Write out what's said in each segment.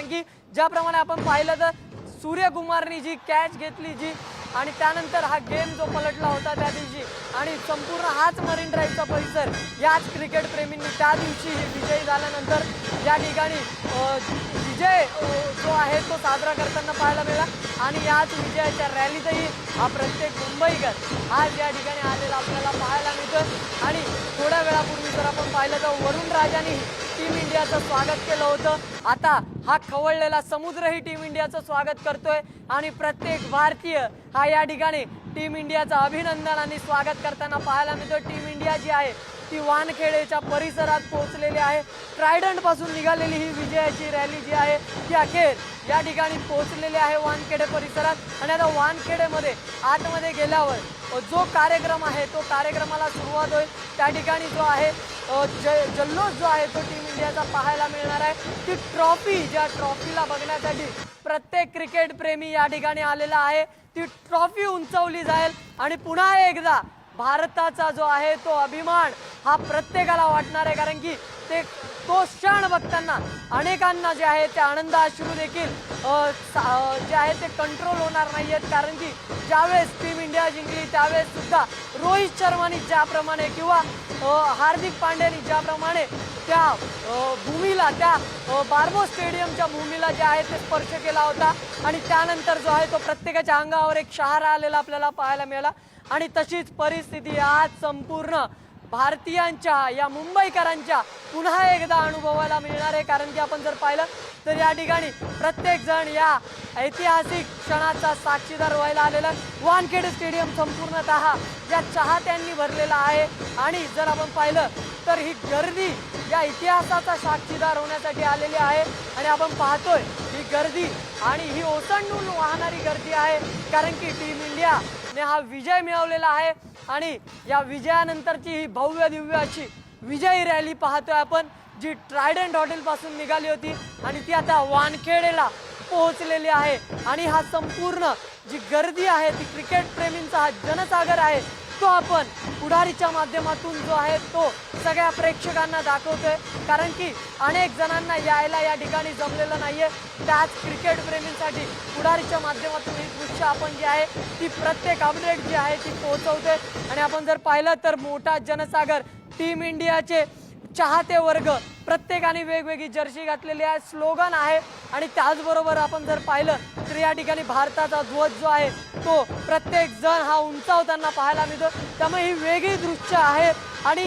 कारण की ज्याप्रमाणे आपण पाहिलं तर सूर्यकुमारनी जी कॅच घेतली जी आणि त्यानंतर हा गेम जो पलटला होता त्या दिवशी आणि संपूर्ण हाच मरीन ड्राईव्हचा परिसर याच क्रिकेट प्रेमींनी त्या दिवशी विजयी झाल्यानंतर या ठिकाणी विजय जो आहे तो साजरा करताना पाहायला मिळाला. आणि याच विजयाच्या रॅलीतही हा प्रत्येक मुंबईकर आज या ठिकाणी आलेला आपल्याला पाहायला मिळतं आणि थोड्या वेळापूर्वी जर आपण पाहिलं तर वरुण राजांनी टीम इंडियाचं स्वागत केलं होतं. आता हा खवळलेला समुद्रही टीम इंडियाचं स्वागत करतोय आणि प्रत्येक भारतीय हा या ठिकाणी टीम इंडियाचं अभिनंदन आणि स्वागत करताना पाहायला मिळतो टीम इंडिया जी आहे ती वानखेडेच्या परिसरात पोहोचलेली आहे. ट्रायडंटपासून निघालेली ही विजयाची रॅली जी आहे ती अखेर या ठिकाणी पोहोचलेली आहे वानखेडे परिसरात. आणि आता वानखेडेमध्ये आतमध्ये गेल्यावर जो कार्यक्रम आहे तो कार्यक्रमाला सुरुवात होईल. त्या ठिकाणी जो आहे ज जल्लोष जो आहे तो टीम इंडियाचा पाहायला मिळणार आहे. ती ट्रॉफी ज्या ट्रॉफीला बघण्यासाठी प्रत्येक क्रिकेट प्रेमी या ठिकाणी आलेला आहे ती ट्रॉफी उंचवली जाईल. आणि पुन्हा एकदा भारताचा जो आहे तो अभिमान हा प्रत्येकाला वाटणार आहे कारण की ते तो क्षण बघताना अनेकांना जे आहे ते आनंद अश्रू देखील सा- जे आहे ते कंट्रोल होणार नाही आहेत कारण की ज्यावेळेस टीम इंडिया जिंकली त्यावेळेस सुद्धा रोहित शर्मानी ज्याप्रमाणे किंवा हार्दिक पांड्यानी ज्याप्रमाणे त्या भूमीला त्या बार्बो स्टेडियमच्या भूमीला जे आहे ते स्पर्श केला होता. आणि त्यानंतर जो आहे तो प्रत्येकाच्या अंगावर एक शहारा आलेला आपल्याला पाहायला मिळाला. आणि तशीच परिस्थिती आज संपूर्ण भारतीयांच्या या मुंबईकरांच्या पुन्हा एकदा अनुभवायला मिळणार आहे. कारण की आपण जर पाहिलं तर या ठिकाणी प्रत्येक जण या ऐतिहासिक क्षणाचा साक्षीदार व्हायला आलेला वानखेड स्टेडियम संपूर्णतः या चाहत्यांनी भरलेला आहे. आणि जर आपण पाहिलं तर ही गर्दी या इतिहासाचा साक्षीदार होण्यासाठी आलेली आहे. आणि आपण पाहतोय गर्दी आणि ही ओसंडून वाहणारी गर्दी आहे कारण की टीम इंडियाने हा विजय मिळवलेला आहे आणि या विजयानंतरची ही भव्य दिव्य अशी विजयी रॅली पाहतोय आपण जी ट्रायडंट हॉटेलपासून निघाली होती आणि ती आता वानखेडेला पोहोचलेली आहे. आणि हा संपूर्ण जी गर्दी आहे ती क्रिकेट प्रेमींचा हा जनसागर आहे तो आपण. पुढारीच्या माध्यमातून जो आहे तो सगळ्या प्रेक्षकांना दाखवतोय. कारण की अनेक जणांना यायला या ठिकाणी जमलेलं नाहीये. त्याच क्रिकेटप्रेमींसाठी पुढारीच्या माध्यमातून ही दृश्य आपण जी आहे ती प्रत्येक अपडेट जी आहे ती पोहोचवतोय. आणि आपण जर पाहिलं तर मोठा जनसागर टीम इंडियाचे चाहते वर्ग. प्रत्येकाने वेगवेगळी जर्सी घातलेली आहे स्लोगन आहे. आणि त्याचबरोबर आपण जर पाहिलं तर या ठिकाणी भारताचा ध्वज जो आहे तो प्रत्येक जण हा उंचावताना पाहायला मिळतो. त्यामुळे ही वेगळी दृश्य आहे आणि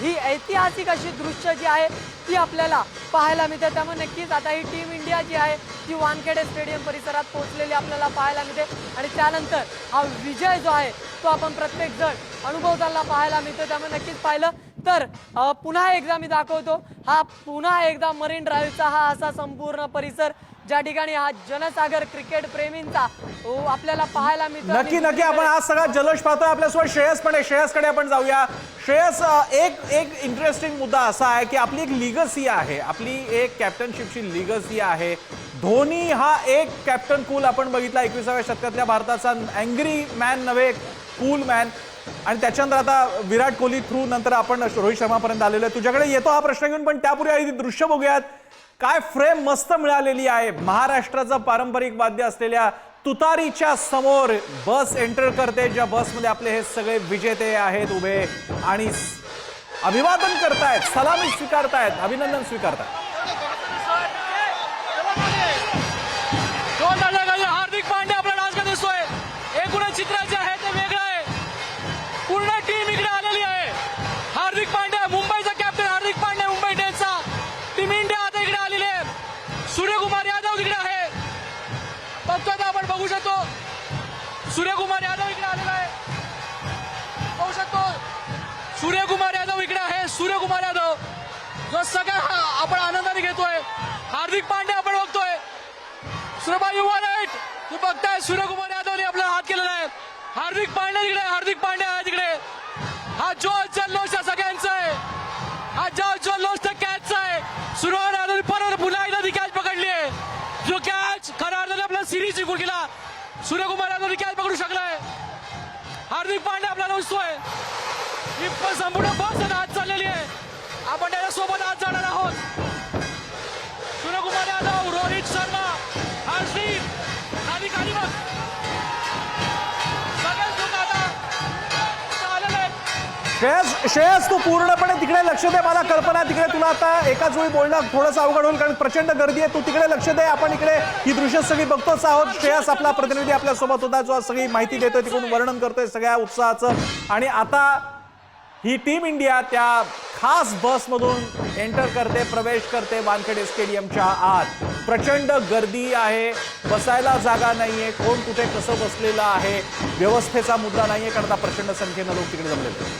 ही ऐतिहासिक अशी दृश्य जी आहे ती आपल्याला पाहायला मिळते. त्यामुळे नक्कीच आता ही टीम इंडिया जी आहे ती वानखेडे स्टेडियम परिसरात पोहोचलेली आपल्याला पाहायला मिळते. आणि त्यानंतर हा विजय जो आहे तो आपण प्रत्येक जण अनुभवताना पाहायला मिळतो. त्यामुळे नक्कीच पाहिलं तर पुन्हा एकदा मी दाखवतो हा पुन्हा एकदा मरीन ड्राईव्हचा हा असा संपूर्ण परिसर ज्या ठिकाणी हा जनसागर क्रिकेट प्रेमींचा आपल्याला पाहायला मिळतो. नक्की नक्की आपण आज सगळा जलोष पाहतोय आपल्यासोबत श्रेयस पण आहे. श्रेयसकडे आपण जाऊया. श्रेयस एक एक इंटरेस्टिंग मुद्दा असा आहे की आपली एक लिगसी आहे. आपली एक कॅप्टनशिपची लिगसी आहे. धोनी हा एक कॅप्टन कूल आपण बघितला एकविसाव्या शतकातल्या भारताचा अँग्री मॅन नव्हे कूल मॅन आणि त्याच्यानंतर आता विराट कोहली थ्रू नंतर आपण रोहित शर्मापर्यंत आलेलो आहे. तुझ्याकडे येतो हा प्रश्न घेऊन पण त्यापूर्वी आधी दृश्य बघूयात. काय फ्रेम मस्त मिळालेली आहे. महाराष्ट्राचं पारंपरिक वाद्य असलेल्या तुतारीच्या समोर बस एंटर करते. ज्या बसमध्ये आपले हे सगळे विजेते आहेत उभे आणि अभिवादन करतायत सलामी स्वीकारतायत अभिनंदन स्वीकारतायत. सूर्यकुमार यादव जो सगळा हा आपण आनंदाने घेतोय. हार्दिक पांडे आपण बघतोय. सुरभा युवा नाईट तू बघताय सूर्यकुमार यादवने आपला हात केलेला आहे. हार्दिक पांडे तिकडे हार्दिक पांडे आहे तिकडे. हा जोश जल्लोष या सगळ्यांचा आहे. हा जोश जल्लोष त्या कॅचचा आहे. सूर्यकुमार यादवने परत पुन्हा एकदा ती कॅच पकडली आहे. जो कॅच खऱ्या अर्थाने आपला सिरीज जिंकून गेला. सूर्यकुमार यादवने कॅच पकडू शकलाय. हार्दिक पांडे आपल्याला दिसतोय ही संपूर्ण बस आज चाललेली आहे. आपण त्याच्यासोबत आज जाणार आहोत. सूर्यकुमार यादव रोहित शर्मा आणि श्रेयस श्रेयस तू पूर्णपणे तिकडे लक्ष दे. मला कल्पना तिकडे तुला आता एकाच वेळी बोलणं थोडंसं अवघड होईल कारण प्रचंड गर्दी आहे. तू तिकडे लक्ष दे. आपण इकडे ही दृश्य सगळी बघतोच आहोत. श्रेयस आपला प्रतिनिधी आपल्यासोबत होता जो सगळी माहिती देतोय तिकडून वर्णन करतोय सगळ्या उत्साहाचं. आणि आता ही टीम इंडिया त्या खास बसमधून एंटर करते प्रवेश करते वानखेडे स्टेडियमच्या आत. प्रचंड गर्दी आहे बसायला जागा नाहीये कोण कुठे कसं बसलेलं आहे व्यवस्थेचा मुद्दा नाहीये कारण आता प्रचंड संख्येनं लोक तिकडे जमलेले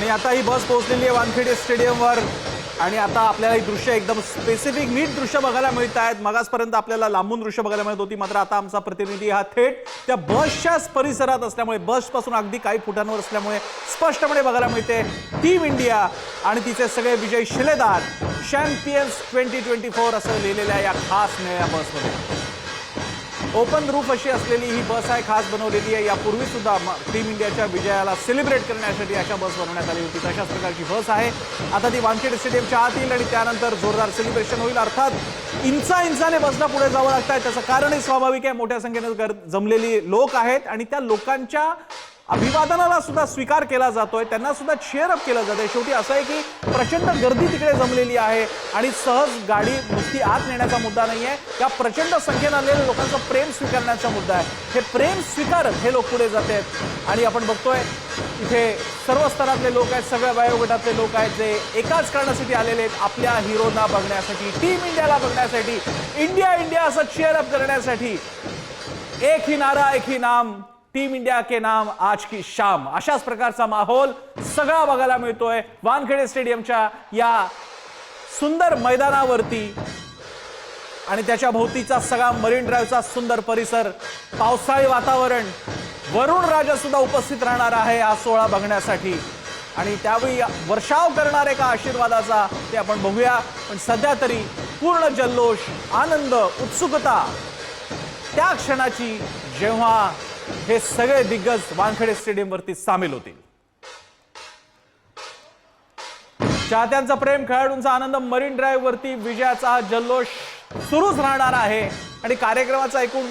आणि आता ही बस पोहोचलेली आहे वानखेडे स्टेडियमवर. आणि आता आपल्याला ही दृश्य एकदम स्पेसिफिक नीट दृश्य बघायला मिळत आहेत. मगासपर्यंत आपल्याला लांबून दृश्य बघायला मिळत होती मात्र आता आमचा प्रतिनिधी हा थेट त्या बसच्याच परिसरात असल्यामुळे बसपासून अगदी काही फुटांवर असल्यामुळे स्पष्टपणे बघायला मिळते. टीम इंडिया आणि तिचे सगळे विजय शिलेदार चॅम्पियन्स ट्वेंटी ट्वेंटी फोर असं लिहिलेलं आहे या खास निळ्या बसमध्ये. ओपन रूफ अशी असलेली ही बस आहे खास बनवलेली आहे. यापूर्वी सुद्धा टीम इंडियाच्या विजयाला सेलिब्रेट करण्यासाठी अशा बस बनवण्यात आली होती. तशाच प्रकारची बस आहे. आता ती वानखेडे स्टेडियमच्या आत येईल आणि त्यानंतर जोरदार सेलिब्रेशन होईल. अर्थात इंचा इंचाने बसला पुढे जावं लागत आहे त्याचं कारणही स्वाभाविक आहे. मोठ्या संख्येने गर- जमलेली लोक आहेत आणि त्या लोकांच्या अभिवादनाला सुद्धा स्वीकार केला जातोय त्यांना सुद्धा चेअर अप केलं जातंय. शेवटी असं आहे की प्रचंड गर्दी तिकडे जमलेली आहे आणि सहज गाडी नुसती आत नेण्याचा मुद्दा नाही आहे त्या प्रचंड संख्येनं आलेल्या लोकांचं प्रेम स्वीकारण्याचा मुद्दा आहे. हे प्रेम स्वीकारत हे लोक पुढे जात आहेत. आणि आपण बघतोय इथे सर्व स्तरातले लोक आहेत सगळ्या वयोगटातले लोक आहेत जे एकाच कारणासाठी आलेले आहेत आपल्या हिरोना बघण्यासाठी टीम इंडियाला बघण्यासाठी इंडिया इंडिया असं चेअर अप करण्यासाठी. एक ही नारा एक ही नाम. टीम इंडिया के नाम आज की शाम. अशाच प्रकारचा माहोल सगळा बघायला मिळतोय. वानखेडे स्टेडियमच्या या सुंदर मैदानावरती आणि त्याच्या भोवतीचा सगळा मरीन ड्राईव्हचा सुंदर परिसर पावसाळी वातावरण. वरुण राजा सुद्धा उपस्थित राहणार आहे हा सोहळा बघण्यासाठी. आणि त्यावेळी वर्षाव करणार एका आशीर्वादाचा ते आपण बघूया. पण सध्या तरी पूर्ण जल्लोष आनंद उत्सुकता त्या क्षणाची जेव्हा हे सगळे दिग्गज वानखेडे स्टेडियमवरती सामील होतील. चाहत्यांचं प्रेम खेळाडूंचा आनंद मरीन ड्राईव्ह वरती विजयाचा जल्लोष सुरूच राहणार आहे. आणि कार्यक्रमाचा एकूण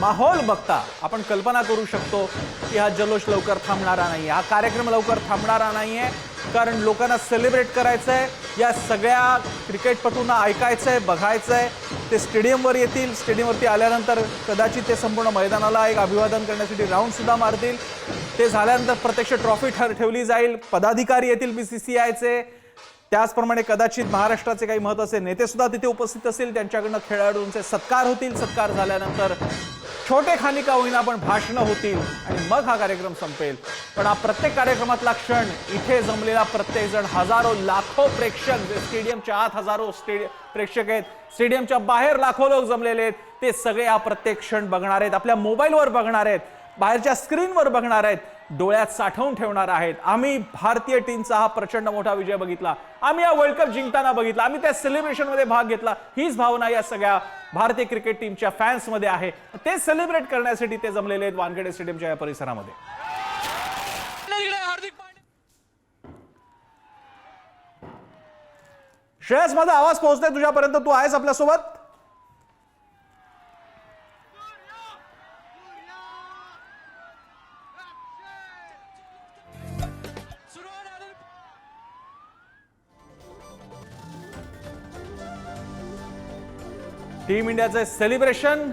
माहोल बघता आपण कल्पना करू शकतो की हा जल्लोष लवकर थांबणारा नाही हा कार्यक्रम लवकर थांबणारा नाहीये. कारण लोकांना सेलिब्रेट करायचं आहे या सगळ्या क्रिकेटपटूंना ऐकायचं आहे बघायचं आहे ते स्टेडियमवर येतील. स्टेडियमवरती आल्यानंतर कदाचित ते संपूर्ण मैदानाला एक अभिवादन करण्यासाठी राऊंडसुद्धा मारतील. ते झाल्यानंतर प्रत्यक्ष ट्रॉफी ठर ठेवली जाईल. पदाधिकारी येतील बी सी सी आयचे त्याचप्रमाणे कदाचित महाराष्ट्राचे काही महत्त्वाचे नेतेसुद्धा तिथे उपस्थित असतील. त्यांच्याकडनं खेळाडूंचे सत्कार होतील. सत्कार झाल्यानंतर छोटे खानिका होईना पण भाषणं होतील. आणि मग हा कार्यक्रम संपेल. पण हा प्रत्येक कार्यक्रमातला क्षण इथे जमलेला प्रत्येक जण हजारो लाखो प्रेक्षक जे स्टेडियमच्या आत हजारो स्टेडियम प्रेक्षक आहेत स्टेडियमच्या बाहेर लाखो लोक जमलेले आहेत ते सगळे हा प्रत्येक क्षण बघणार आहेत आपल्या मोबाईलवर बघणार आहेत बाहेरच्या स्क्रीनवर बघणार आहेत डोळ्यात साठवून ठेवणार आहेत. आम्ही भारतीय टीमचा हा प्रचंड मोठा विजय बघितला. आम्ही या वर्ल्ड कप जिंकताना बघितला. आम्ही त्या सेलिब्रेशनमध्ये भाग घेतला. हीच भावना या सगळ्या भारतीय क्रिकेट टीमच्या फॅन्समध्ये आहे. ते सेलिब्रेट करण्यासाठी ते जमलेले आहेत वानखेडे स्टेडियमच्या या परिसरामध्ये तिकडे हार्दिक पांड्या श्रेयस माझा आवाज पोहोचतोय तुझ्यापर्यंत? तू आहेस आपल्यासोबत? टीम इंडियाचे सेलिब्रेशन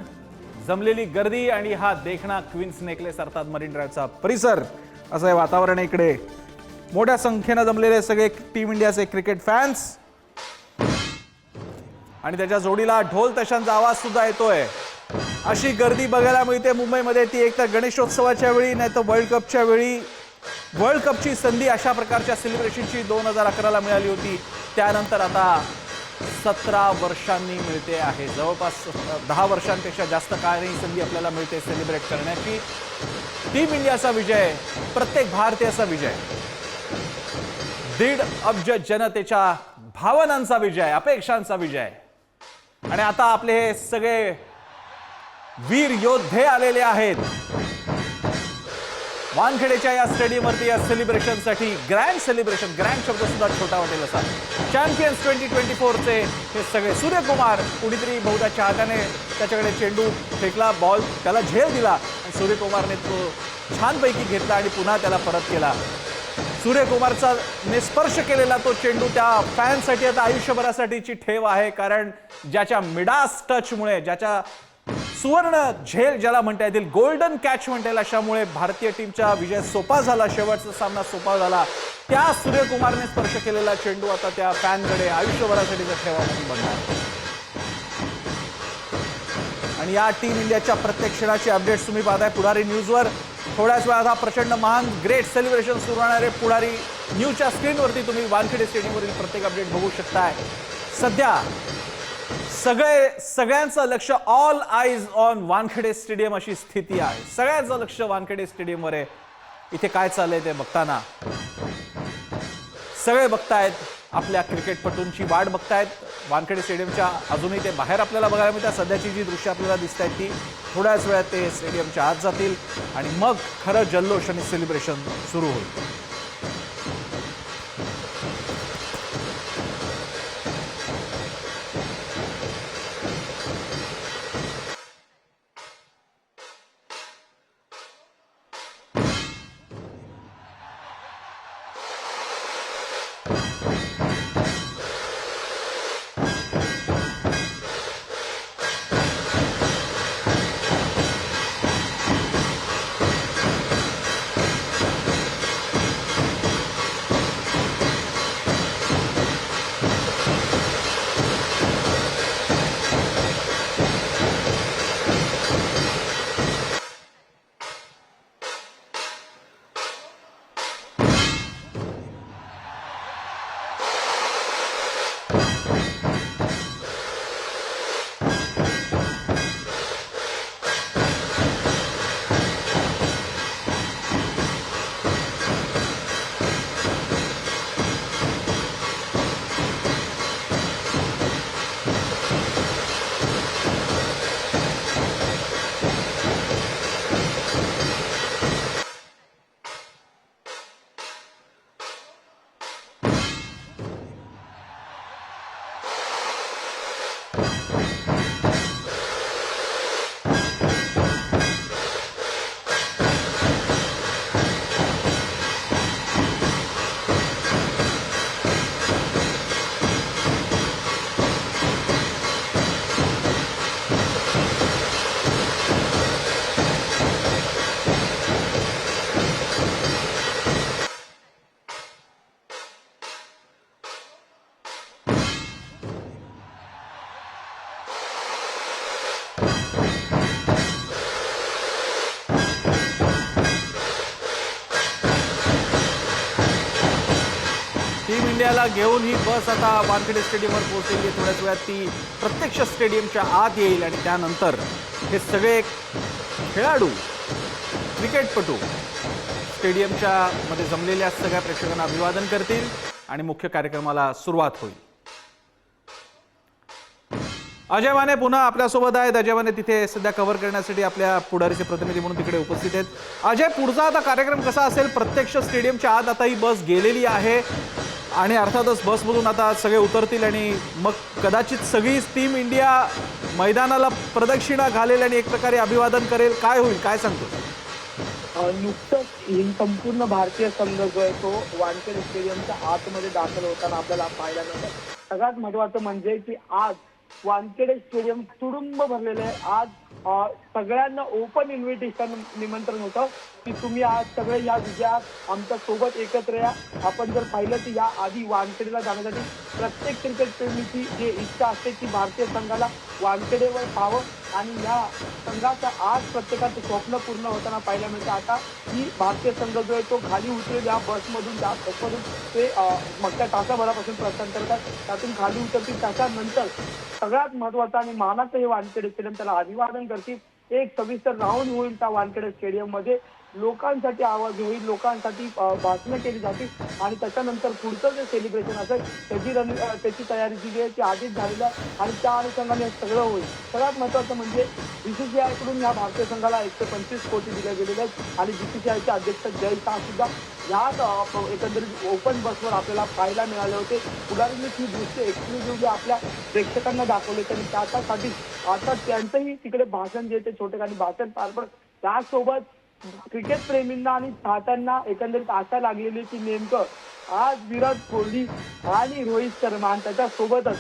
जमलेली गर्दी आणि हा देखणा क्वीन्स नेकलेस अर्थात मरीन ड्राईव्हचा परिसर. असं हे वातावरण इकडे. मोठ्या संख्येनं जमलेले सगळे टीम इंडियाचे क्रिकेट फॅन्स. आणि त्याच्या जोडीला ढोल तशांचा आवाज सुद्धा येतोय. अशी गर्दी बघायला मिळते मुंबईमध्ये. ती एक तर गणेशोत्सवाच्या वेळी नाही तर वर्ल्ड कपच्या वेळी. वर्ल्ड कपची संधी अशा प्रकारच्या सेलिब्रेशनची दोन हजार अकराला मिळाली होती. त्यानंतर आता सतरा वर्षांनी मिळते आहे. जवळपास दहा वर्षांपेक्षा जास्त काळ ही संधी आपल्याला मिळते सेलिब्रेट करण्याची. टीम इंडियाचा विजय प्रत्येक भारतीयाचा विजय. दीड अब्ज जनतेच्या भावनांचा विजय अपेक्षांचा विजय. आणि आता आपले हे सगळे वीर योद्धे आलेले आहेत. वानखेडेच्या या स्टेडियमवरती या सेलिब्रेशनसाठी ग्रँड सेलिब्रेशन ग्रँड शब्द सुद्धा छोटा वाटेल असा. चॅम्पियन्स ट्वेंटी ट्वेंटी फोरचे हे सगळे सूर्यकुमार कुणीतरी बहुधा चाहत्याने त्याच्याकडे चेंडू फेकला बॉल त्याला झेल दिला आणि सूर्यकुमारने तो छानपैकी घेतला आणि पुन्हा त्याला परत केला. सूर्यकुमारचा निस्पर्श केलेला तो चेंडू त्या फॅनसाठी आता आयुष्यभरासाठीची ठेव आहे कारण ज्याच्या मिडास टचमुळे ज्याच्या सुवर्ण झेल ज्याला म्हणता येतील गोल्डन कॅच म्हणता येईल अशामुळे भारतीय टीमचा विजय सोपा झाला शेवटचा सामना सोपा झाला. त्या सूर्यकुमारने स्पर्श केलेला चेंडू आता त्या फॅनकडे आयुष्यभरासाठीचा ठेवा म्हणून बनला आणि या टीम इंडियाच्या प्रत्येक क्षणाचे अपडेट्स तुम्ही पाहताय पुढारी न्यूजवर. थोड्याच वेळात हा प्रचंड महान ग्रेट सेलिब्रेशन सुरू होणारे पुढारी न्यूजच्या स्क्रीनवरती तुम्ही वानखेडे स्टेडियमवरील प्रत्येक अपडेट बघू शकताय. सध्या सगळे सगळ्यांचं लक्ष all eyes on Wankhede stadium अशी स्थिती आहे. सगळ्यांचं लक्ष वानखेडे स्टेडियमवर आहे. इथे काय चाललंय ते बघताना. सगळे बघतायत. आपल्या क्रिकेटपटूंची वाट बघतायत. वानखेडे स्टेडियमच्या अजूनही ते बाहेर आपल्याला बघायला मिळतात. सध्याची जी दृश्य आपल्याला दिसत आहेत ती थोड्याच वेळात ते स्टेडियमच्या आत जातील आणि मग खरं जल्लोष आणि सेलिब्रेशन सुरू होईल. you इंडियाला घेऊन ही बस आता वानखेडे स्टेडियमवर पोहोचलेली आहे. थोड्याच वेळात ती प्रत्यक्ष स्टेडियमच्या आत येईल आणि त्यानंतर हे सगळे खेळाडू क्रिकेटपटू स्टेडियमच्या मध्ये जमलेल्या सगळ्या प्रेक्षकांना अभिवादन करतील आणि मुख्य कार्यक्रमाला सुरुवात होईल. अजय माने पुन्हा आपल्यासोबत आहेत. अजय माने तिथे सध्या कव्हर करण्यासाठी आपल्या पुढारीचे प्रतिनिधी म्हणून तिकडे उपस्थित आहेत. अजय पुढचा आता कार्यक्रम कसा असेल? प्रत्यक्ष स्टेडियमच्या आत आता ही बस गेलेली आहे. आणि अर्थातच बसमधून आता सगळे उतरतील आणि मग कदाचित सगळी टीम इंडिया मैदानाला प्रदक्षिणा घालेल आणि एक प्रकारे अभिवादन करेल. काय होईल? काय सांगतो? नुकतंच संपूर्ण भारतीय संघ जो आहे तो वानखेड स्टेडियमच्या आतमध्ये दाखल होताना आपल्याला पाहायला मिळतं. सगळ्यात महत्वाचं म्हणजे की आज वानखेडे स्टेडियम तुडुंब भरलेलं आहे. आज सगळ्यांना ओपन इन्व्हिटेशन निमंत्रण होतं की तुम्ही आज सगळे या विजयात आमच्यासोबत एकत्र या. आपण जर पाहिलं तर या आधी वानखेडेला जाण्यासाठी प्रत्येक क्रिकेट प्रेमीची जी इच्छा असते की भारतीय संघाला वानखेडेवर पाहावं आणि या संघाचं आज प्रत्येकाचं स्वप्न पूर्ण होताना पाहायला मिळतं. आता की भारतीय संघ जो आहे तो खाली उतरेल या बसमधून त्या बसमधून ते मागच्या तासाभरापासून प्रस्थान करतात त्यातून खाली उतरतील. त्याच्यानंतर सगळ्यात महत्वाचं आणि मानाचं हे वानखेडे स्टेडियम त्याला अभिवादन करतील. एक सविस्तर राऊंड होईल त्या वानखेडे स्टेडियममध्ये. लोकांसाठी आवाज होईल लोकांसाठी भाषणं केली जातील आणि त्याच्यानंतर पुढचं जे सेलिब्रेशन असेल त्याची रण त्याची तयारी जी आहे ती आधीच झालेली आहे आणि त्या अनुषंगाने हे सगळं होईल. सगळ्यात महत्वाचं म्हणजे बीसीसीआयकडून या भारतीय संघाला एकशे पंचवीस कोटी दिल्या गेलेल्या आहेत आणि बीसीसीआयचे अध्यक्ष जय शाह सुद्धा याच एकंदरीत ओपन बसवर आपल्याला पाहायला मिळाले होते. उदाहरणार्थ ही दृश्य एक्सक्लुझिव्हली आपल्या प्रेक्षकांना दाखवले त्यांनी त्याच्यासाठी आता त्यांचंही तिकडे भाषण जे ते छोटे काही भाषण पार पडत. त्यासोबत क्रिकेट प्रेमींना आणि चाहत्यांना एकंदरीत आशा लागलेली की नेमकं आज विराट कोहली आणि रोहित शर्मा त्याच्या सोबतच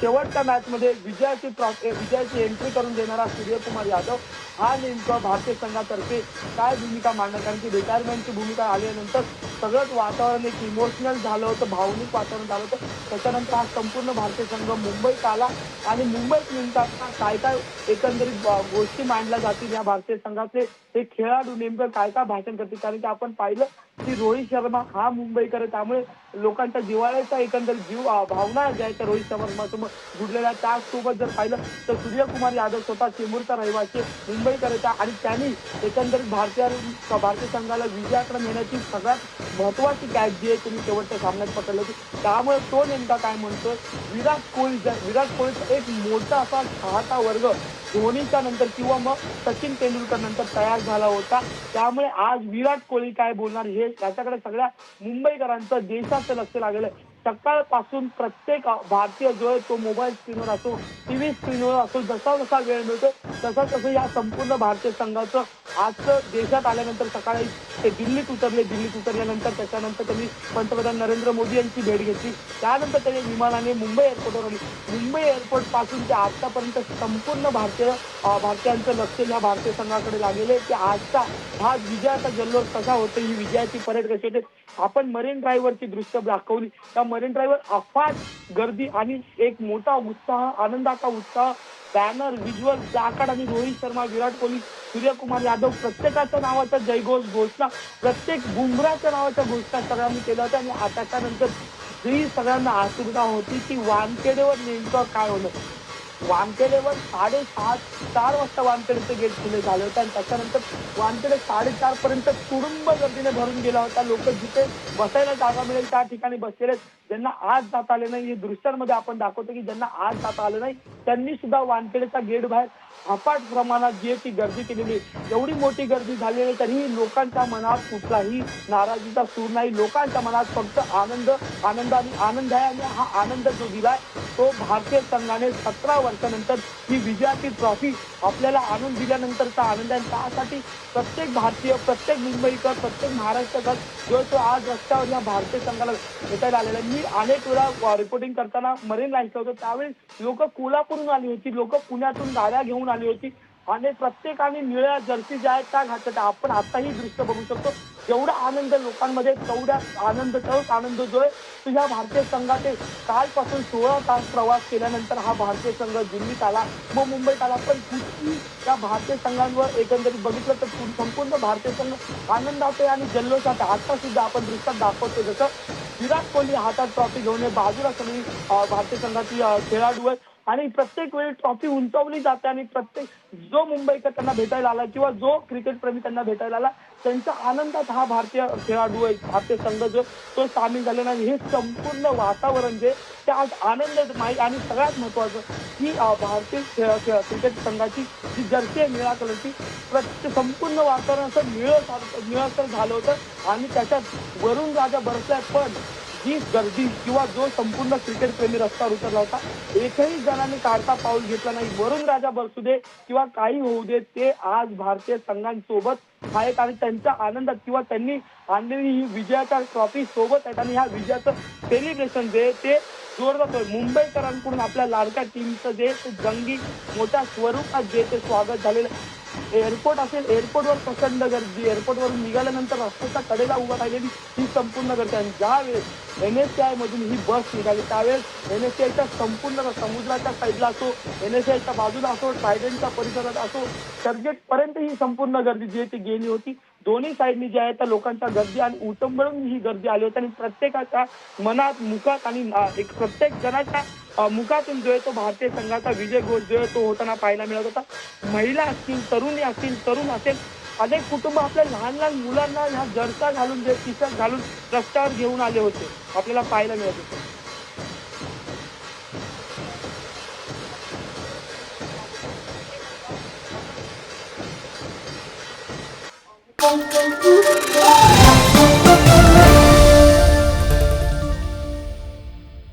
शेवटच्या मॅच मध्ये विजयाची विजयाची एंट्री करून देणारा सूर्यकुमार यादव हा नेमका भारतीय संघातर्फे काय भूमिका मांडणार? कारण की रिटायरमेंटची भूमिका आल्यानंतर सगळंच वातावरण एक इमोशनल झालं होतं भावनिक वातावरण झालं होतं. त्याच्यानंतर हा संपूर्ण भारतीय संघ मुंबईत आला आणि मुंबईत नेमका काय काय एकंदरीत गोष्टी मांडल्या जातील या भारतीय संघाचे हे खेळाडू नेमकं काय काय भाषण करतील? कारण की आपण पाहिलं की रोहित शर्मा हा मुंबईकर त्यामुळे लोकांच्या जिवाळ्याचा एकंदर जीव भावना ज्या आहेत त्या रोहित शर्मा जुडलेल्या त्यासोबत जर पाहिलं तर सूर्यकुमार यादव स्वतः चेंबूरचा रहिवासी आहे, मुंबईकर आणि त्यांनी एकंदरीत भारतीय भारतीय संघाला विजयाकडे नेण्याची सगळ्यात महत्वाची कॅच जी आहे तुम्ही शेवटच्या सामन्यात पकडली होती. त्यामुळे तो नेमका काय म्हणतोय विराट कोहली विराट कोहलीचा एक मोठा असा चाहता वर्ग धोनीच्या नंतर किंवा मग सचिन तेंडुलकर नंतर तयार झाला होता. त्यामुळे आज विराट कोहली काय बोलणार हे त्याच्याकडे सगळ्या मुंबईकरांचं देशात देशाचं लक्ष लागलेलं आहे. सकाळपासून प्रत्येक भारतीय जो आहे तो मोबाईल स्क्रीनवर असो टीव्ही स्क्रीनवर असो जसा जसा वेळ मिळतो तसा तसं या संपूर्ण भारतीय संघाचं आजचं देशात आल्यानंतर सकाळी ते दिल्लीत उतरले. दिल्लीत उतरल्यानंतर त्याच्यानंतर त्यांनी पंतप्रधान नरेंद्र मोदी यांची भेट घेतली. त्यानंतर त्यांनी विमानाने मुंबई एअरपोर्टवर आली. मुंबई एअरपोर्टपासून ते आतापर्यंत संपूर्ण भारतीय भारतीयांचं लक्ष या भारतीय संघाकडे लागलेलं आहे. की आजचा हा विजयाचा जल्लोष कसा होतो ही विजयाची परेड कशी होते आपण मरीन ड्राईव्हवरची दृश्य दाखवली. त्या मरीन ड्राईव्हवर अफाट गर्दी आणि एक मोठा उत्साह आनंदाचा उत्साह बॅनर विज्युअल जाकड आणि रोहित शर्मा विराट कोहली सूर्यकुमार यादव प्रत्येकाच्या नावाचा जयघोष घोषणा प्रत्येक बुमराच्या नावाच्या घोषणा सगळ्यांनी केल्या होत्या आणि आताच्यानंतर जी सगळ्यांना आतुरता होती की वानखेडेवर नेमकं काय होणं वानखेडेवर साडेसात चार वाजता वानखेडेचं गेट खुले झालं होतं आणि त्याच्यानंतर वानखेडे साडेचार पर्यंत तुडुंब गर्दीने भरून गेला होता. लोक जिथे बसायला जागा मिळेल त्या ठिकाणी बसलेले ज्यांना आज जाता आले नाही हे दृश्यांमध्ये आपण दाखवतो की ज्यांना आज जाता आलं नाही त्यांनी सुद्धा वानखेडेचा गेट बाहेर अफाट प्रमाणात जी आहे ती गर्दी केलेली एवढी मोठी गर्दी झालेली आहे तरीही लोकांच्या मनात कुठलाही नाराजीचा सूर नाही. लोकांच्या मनात फक्त आनंद आनंद आणि आनंद आहे आणि हा आनंद जो दिलाय तो भारतीय संघाने सतरा वर्षानंतर ही विजयाची ट्रॉफी आपल्याला आणून दिल्यानंतरचा आनंद आहे. आणि त्यासाठी प्रत्येक भारतीय प्रत्येक मुंबईकर प्रत्येक महाराष्ट्रकर जो तो आज रस्त्यावर या भारतीय संघाला भेटायला आलेला मी अनेक वेळा रिपोर्टिंग करताना मरीन लाईन्सला होतो. त्यावेळी लोक कोल्हापूरहून आली होती. लोक पुण्यातून गाड्या घेऊन आली होती. आणि प्रत्येकाने निळ्या जर्सी ज्या आहेत त्या घातल्या. आपण आताही दृश्य बघू शकतो. जेवढा आनंद लोकांमध्ये तेवढा आनंद तोच आनंद जो आहे तो ह्या भारतीय संघाचे कालपासून सोळा तास प्रवास केल्यानंतर हा भारतीय संघ दिल्लीत आला. व मुंबईत आला. पण कुठली त्या भारतीय संघांवर एकंदरीत बघितलं तर संपूर्ण भारतीय संघ आनंदात आहे आणि जल्लोषात आहे. आता सुद्धा आपण दृश्यात दाखवतो जसं विराट कोहली हातात ट्रॉफी घेऊन बाजूला सगळी भारतीय संघाची खेळाडू आहेत. आणि प्रत्येक वेळी ट्रॉफी उंचावली जाते आणि प्रत्येक जो मुंबईकर त्यांना भेटायला आला किंवा जो क्रिकेट प्रेमी त्यांना भेटायला आला त्यांच्या आनंदात हा भारतीय खेळाडू आहे भारतीय संघ जो तो सामील झालेला आहे. हे संपूर्ण वातावरण जे ते आज आनंदमय आणि सगळ्यात महत्वाचं की भारतीय खेळ- खेळ- क्रिकेट संघाची जी जर्सी आहे निळा कलरची प्रत्येक संपूर्ण वातावरण असं निळं निळसर झालं होतं आणि त्याच्यात वरून राजा बरसल्यात पण जी गर्दी किंवा जो संपूर्ण क्रिकेट प्रेमी रस्त्यावर उतरला होता एकही जणांनी काढता पाऊल घेतला नाही. वरून राजा बरसू दे किंवा काही होऊ दे ते आज भारतीय संघांसोबत आहेत आणि त्यांच्या आनंदात किंवा त्यांनी आणलेली ही विजयाच्या ट्रॉफी सोबत आहेत आणि ह्या विजयाचं सेलिब्रेशन जे ते जोरदार मुंबईकरांकडून आपल्या लाडक्या टीमचं जे जंगी मोठ्या स्वरूपात जे ते स्वागत झालेलं एअरपोर्ट असेल एअरपोर्टवर प्रचंड गर्दी एअरपोर्टवरून निघाल्यानंतर रस्त्याच्या कडेला उभा राहिलेली ही संपूर्ण गर्दी आणि ज्या वेळेस एन एस सी आय मधून ही बस निघाली त्यावेळेस एन एस सी आयच्या संपूर्ण समुद्राच्या साईडला असो एन एस सी आयच्या बाजूला असो ट्रायडनच्या परिसरात असो चर्चगेट पर्यंत ही संपूर्ण गर्दी जी आहे ती गेली होती. दोन्ही साईडनी जे आहे त्या लोकांच्या गर्दी आणि उचंबळून ही गर्दी आली होती. आणि प्रत्येकाच्या मनात मुखात आणि एक प्रत्येक जणाच्या मुखातून जो आहे तो भारतीय संघाचा विजय घोष जो आहे तो होताना पाहायला मिळत होता. महिला असतील तरुणी असतील तरुण असेल अनेक कुटुंब आपल्या लहान लहान मुलांना ह्या जर्सा घालून जे टी घालून रस्त्यावर घेऊन आले होते. आपल्याला पाहायला मिळत होते. boom, boom, boom.